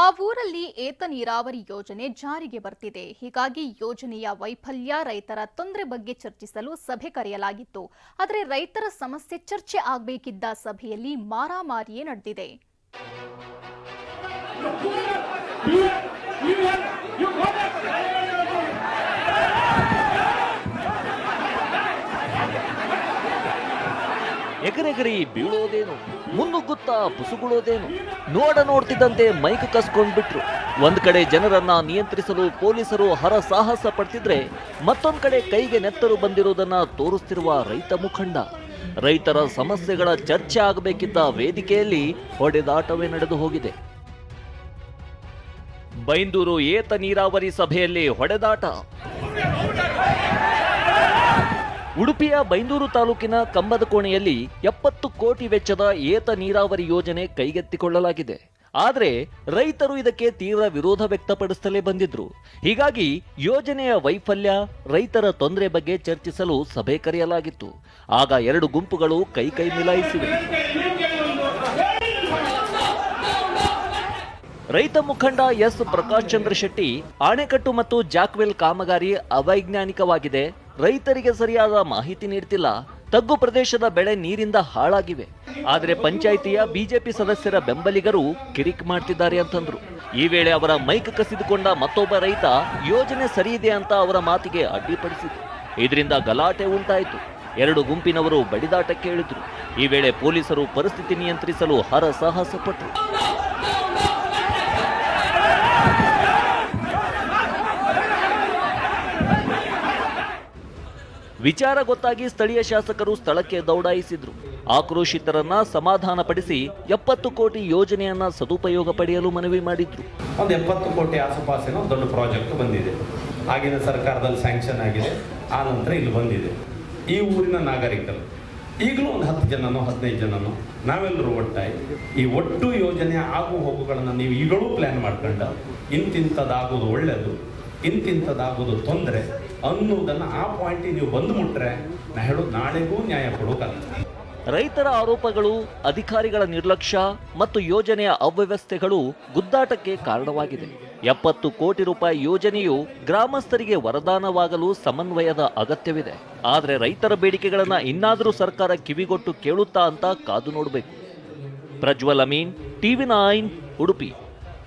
ಆ ಊರಲ್ಲಿ ಏತ ನೀರಾವರಿ ಯೋಜನೆ ಜಾರಿಗೆ ಬರ್ತಿದೆ. ಹೀಗಾಗಿ ಯೋಜನೆಯ ವೈಫಲ್ಯ ರೈತರ ತೊಂದರೆ ಬಗ್ಗೆ ಚರ್ಚಿಸಲು ಸಭೆ ಕರೆಯಲಾಗಿತ್ತು. ಆದರೆ ರೈತರ ಸಮಸ್ಯೆ ಚರ್ಚೆ ಆಗಬೇಕಿದ್ದ ಸಭೆಯಲ್ಲಿ ಮಾರಾಮಾರಿಯೇ ನಡೆದಿದೆ. ಎಗರೆಗರಿ ಬೀಳೋದೇನು, ಮುನ್ನುಗ್ಗುತ್ತಾ ಬುಸುಗುಳೋದೇನು? ನೋಡ ನೋಡ್ತಿದ್ದಂತೆ ಮೈಕ್ ಕಸ್ಕೊಂಡ್ಬಿಟ್ರು. ಒಂದ್ ಕಡೆ ಜನರನ್ನ ನಿಯಂತ್ರಿಸಲು ಪೊಲೀಸರು ಹರಸಾಹಸ ಪಡ್ತಿದ್ರೆ, ಮತ್ತೊಂದ್ ಕಡೆ ಕೈಗೆ ನೆತ್ತರು ಬಂದಿರುವುದನ್ನ ತೋರಿಸ್ತಿರುವ ರೈತ ಮುಖಂಡ. ರೈತರ ಸಮಸ್ಯೆಗಳ ಚರ್ಚೆ ಆಗಬೇಕಿದ್ದ ವೇದಿಕೆಯಲ್ಲಿ ಹೊಡೆದಾಟವೇ ನಡೆದು ಹೋಗಿದೆ. ಬೈಂದೂರು ಏತ ನೀರಾವರಿ ಸಭೆಯಲ್ಲಿ ಹೊಡೆದಾಟ. ಉಡುಪಿಯ ಬೈಂದೂರು ತಾಲೂಕಿನ ಕಂಬದ ಕೋಣೆಯಲ್ಲಿ ಎಪ್ಪತ್ತು ಕೋಟಿ ವೆಚ್ಚದ ಏತ ನೀರಾವರಿ ಯೋಜನೆ ಕೈಗೆತ್ತಿಕೊಳ್ಳಲಾಗಿದೆ. ಆದರೆ ರೈತರು ಇದಕ್ಕೆ ತೀವ್ರ ವಿರೋಧ ವ್ಯಕ್ತಪಡಿಸುತ್ತಲೇ ಬಂದಿದ್ರು. ಹೀಗಾಗಿ ಯೋಜನೆಯ ವೈಫಲ್ಯ ರೈತರ ತೊಂದರೆ ಬಗ್ಗೆ ಚರ್ಚಿಸಲು ಸಭೆ ಕರೆಯಲಾಗಿತ್ತು. ಆಗ ಎರಡು ಗುಂಪುಗಳು ಕೈ ಕೈ ಮಿಲಾಯಿಸಿವೆ. ರೈತ ಮುಖಂಡ ಎಸ್. ಪ್ರಕಾಶ್ ಚಂದ್ರ ಶೆಟ್ಟಿ ಅಣೆಕಟ್ಟು ಮತ್ತು ಜಾಕ್ವೆಲ್ ಕಾಮಗಾರಿ ಅವೈಜ್ಞಾನಿಕವಾಗಿದೆ. ರೈತರಿಗೆ ಸರಿಯಾದ ಮಾಹಿತಿ ನೀಡ್ತಿಲ್ಲ. ತಗ್ಗು ಪ್ರದೇಶದ ಬೆಳೆ ನೀರಿಂದ ಹಾಳಾಗಿವೆ. ಆದರೆ ಪಂಚಾಯಿತಿಯ ಬಿಜೆಪಿ ಸದಸ್ಯರ ಬೆಂಬಲಿಗರು ಕಿರಿಕ್ ಮಾಡ್ತಿದ್ದಾರೆ ಅಂತಂದ್ರು. ಈ ವೇಳೆ ಅವರ ಮೈಕ್ ಕಸಿದುಕೊಂಡ ಮತ್ತೊಬ್ಬ ರೈತ ಯೋಜನೆ ಸರಿಯಿದೆ ಅಂತ ಅವರ ಮಾತಿಗೆ ಅಡ್ಡಿಪಡಿಸಿದ್ರು ಇದರಿಂದ ಗಲಾಟೆ ಉಂಟಾಯಿತು. ಎರಡು ಗುಂಪಿನವರು ಬಡಿದಾಟಕ್ಕೆ ಇಳಿದ್ರು. ಈ ವೇಳೆ ಪೊಲೀಸರು ಪರಿಸ್ಥಿತಿ ನಿಯಂತ್ರಿಸಲು ಹರಸಾಹಸ ಪಟ್ಟರು ವಿಚಾರ ಗೊತ್ತಾಗಿ ಸ್ಥಳೀಯ ಶಾಸಕರು ಸ್ಥಳಕ್ಕೆ ದೌಡಾಯಿಸಿದ್ರು. ಆಕ್ರೋಶಿತರನ್ನ ಸಮಾಧಾನಪಡಿಸಿ ಎಪ್ಪತ್ತು ಕೋಟಿ ಯೋಜನೆಯನ್ನ ಸದುಪಯೋಗ ಪಡೆಯಲು ಮನವಿ ಮಾಡಿದ್ರು. ಒಂದು ಎಪ್ಪತ್ತು ಕೋಟಿ ಆಸುಪಾಸಿನ ದೊಡ್ಡ ಪ್ರಾಜೆಕ್ಟ್ ಬಂದಿದೆ. ಆಗಿನ ಸರ್ಕಾರದಲ್ಲಿ ಸ್ಯಾಂಕ್ಷನ್ ಆಗಿದೆ. ಆ ನಂತರ ಇಲ್ಲಿ ಬಂದಿದೆ. ಈ ಊರಿನ ನಾಗರಿಕರು. ಈಗಲೂ ಒಂದು ಹತ್ತು ಜನನೋ, ಹದಿನೈದು ಜನನೋ, ನಾವೆಲ್ಲರೂ ಒಟ್ಟಾಗಿ ಈ ಒಟ್ಟು ಯೋಜನೆ ಆಗು ಹೋಗುಗಳನ್ನು ನೀವು ಈಗಲೂ ಪ್ಲ್ಯಾನ್ ಮಾಡ್ಕೊಂಡು ಇಂತಿಂಥದ್ದಾಗೋದು ಒಳ್ಳೆಯದು ಇಂತಿಂಥದ್ದಾಗೋದು ತೊಂದರೆ ಅನ್ನೋದನ್ನು ಆ ಪಾಯಿಂಟ್ ನೀವು ಬಂದು ಮುಟ್ರೆ ನಾ ಹೇಳೋದು ನಾಳೆಗೂ ನ್ಯಾಯ ಕೊಡೋಕ್ಕಾಗ್ತದೆ ರೈತರ ಆರೋಪಗಳು, ಅಧಿಕಾರಿಗಳ ನಿರ್ಲಕ್ಷ್ಯ ಮತ್ತು ಯೋಜನೆಯ ಅವ್ಯವಸ್ಥೆಗಳು ಗುದ್ದಾಟಕ್ಕೆ ಕಾರಣವಾಗಿದೆ. ಎಪ್ಪತ್ತು ಕೋಟಿ ರೂಪಾಯಿ ಯೋಜನೆಯು ಗ್ರಾಮಸ್ಥರಿಗೆ ವರದಾನವಾಗಲು ಸಮನ್ವಯದ ಅಗತ್ಯವಿದೆ. ಆದರೆ ರೈತರ ಬೇಡಿಕೆಗಳನ್ನು ಇನ್ನಾದರೂ ಸರ್ಕಾರ ಕಿವಿಗೊಟ್ಟು ಕೇಳುತ್ತಾ ಅಂತ ಕಾದು ನೋಡಬೇಕು. Prajwal Ameen, TV nine, Udupi.